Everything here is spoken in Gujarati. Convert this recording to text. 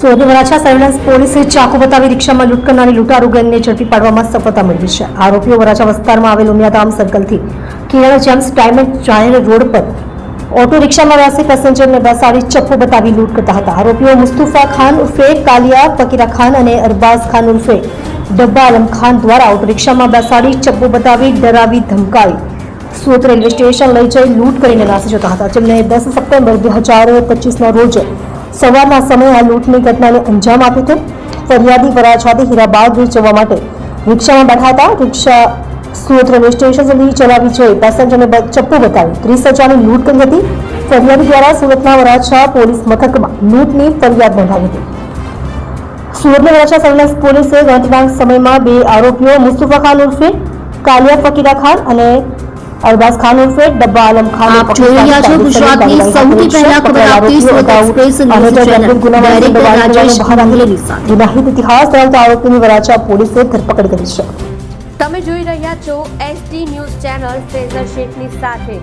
સુરત સર્વેલન્સ પોલીસે ચાકુ બતાવી રિક્ષામાં લૂંટ કરનારી લૂંટારૂ ગેંગને ઝડપી પાડવામાં સફળતા મેળવી છે. આરોપીઓ વરાછા વિસ્તારમાં આવેલ ઉમિયાધામ સર્કલથી કેરળ જેમ્સ ડાયમંડ જાહેર રોડ પર ઓટો રિક્ષામાં વ્યાસી પેસેન્જરને બેસાડી ચપ્પુ બતાવી લૂંટ કરતા હતા. આરોપીઓ મુસ્તુફા ખાન ઉર્ફે, કાલિયા, ફકીરા ખાન અને અરબાઝ ખાન ઉર્ફે ડબ્બા આલમ ખાન દ્વારા ઓટો રિક્ષામાં બેસાડી ચપ્પુ બતાવી ડરાવી ધમકાવી સુરત રેલવે સ્ટેશન લઈ જઈ લૂંટ કરીને નાસી જતા હતા. જેમને દસ સપ્ટેમ્બર બે હજાર પચીસના રોજ સવારના સમયે આ લૂંટની ઘટનાને અંજામ આપ્યો હતો. ફરિયાદી વરાછાથી હીરાબાગ જવા માટે રિક્ષામાં બેઠા હતા. રિક્ષા સુરત રેલવે સ્ટેશન સુધી ચલાવી જોઈ પેસેન્જરને ચપ્પુ બતાવી. ત્રીસ હજારની લૂંટ કરી હતી. ફરિયાદી દ્વારા સુરતના વરાછા પોલીસ મથકમાં લૂંટની ફરિયાદ નોંધાવી હતી. સુરતની વરાછા સર્વેલન્સ પોલીસે ગણતરીના સમયમાં બે આરોપીઓ મુસ્તુફા ખાન ઉર્ફે કાલિયા ફકીરા ખાન અને અરબાઝ ખાન ઉર્ફે ડબ્બા આલમ ખાન આપ જોઈ રહ્યા છો ગુજરાતની સૌથી પહેલા ખબર આપતી Surat express news channel director Rajesh મુંગલેની સાથે. ગુનાહિત ઇતિહાસ ધરાવતા આરોપીની વરાછા પોલીસે ધરપકડ કરી છે તમે જોઈ રહ્યા છો એસટી ન્યૂઝ ચેનલ ફેઝર શેખની સાથે